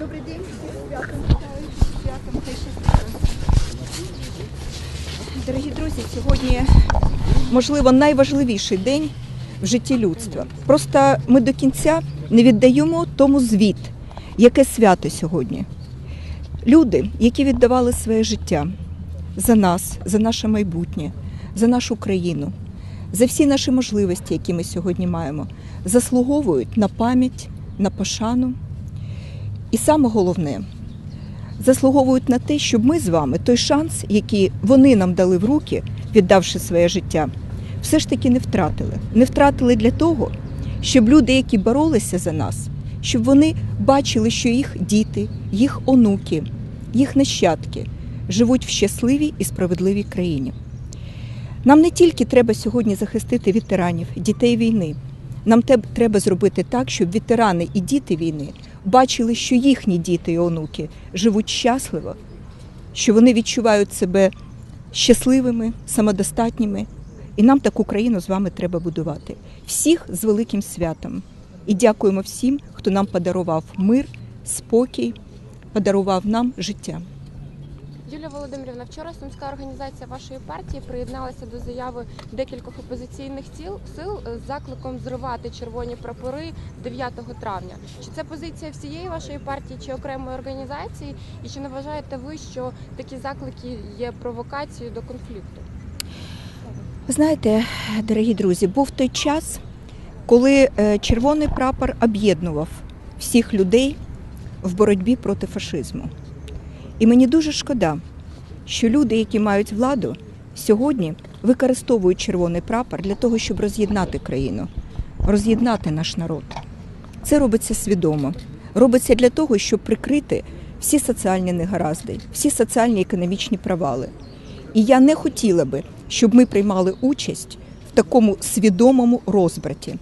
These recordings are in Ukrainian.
Добрий день, святом святом Дорогі друзі, сьогодні, можливо, найважливіший день в житті людства. Просто ми до кінця не віддаємо тому звіт, яке свято сьогодні. Люди, які віддавали своє життя за нас, за наше майбутнє, за нашу країну, за всі наші можливості, які ми сьогодні маємо, заслуговують на пам'ять, на пошану. І саме головне, заслуговують на те, щоб ми з вами той шанс, який вони нам дали в руки, віддавши своє життя, все ж таки не втратили. Не втратили для того, щоб люди, які боролися за нас, щоб вони бачили, що їх діти, їх онуки, їх нащадки живуть в щасливій і справедливій країні. Нам не тільки треба сьогодні захистити ветеранів, дітей війни. Нам треба зробити так, щоб ветерани і діти війни бачили, що їхні діти і онуки живуть щасливо, що вони відчувають себе щасливими, самодостатніми. І нам таку країну з вами треба будувати. Всіх з великим святом. І дякуємо всім, хто нам подарував мир, спокій, подарував нам життя. Юлія Володимирівна, вчора сумська організація вашої партії приєдналася до заяви декількох опозиційних сил з закликом зривати червоні прапори 9 травня. Чи це позиція всієї вашої партії чи окремої організації? І чи не вважаєте ви, що такі заклики є провокацією до конфлікту? Знаєте, дорогі друзі, був той час, коли е, червоний прапор об'єднував всіх людей в боротьбі проти фашизму. І мені дуже шкода, що люди, які мають владу, сьогодні використовують червоний прапор для того, щоб роз'єднати країну, роз'єднати наш народ. Це робиться свідомо. Робиться для того, щоб прикрити всі соціальні негаразди, всі соціальні економічні провали. І я не хотіла би, щоб ми приймали участь в такому свідомому розбраті.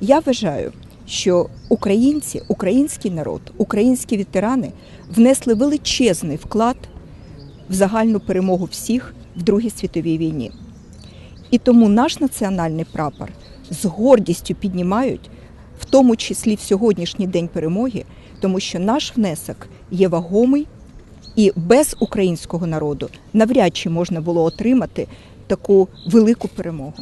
Я вважаю, що українці, український народ, українські ветерани внесли величезний вклад в загальну перемогу всіх в Другій світовій війні. І тому наш національний прапор з гордістю піднімають, в тому числі в сьогоднішній день перемоги, тому що наш внесок є вагомий, і без українського народу навряд чи можна було отримати таку велику перемогу.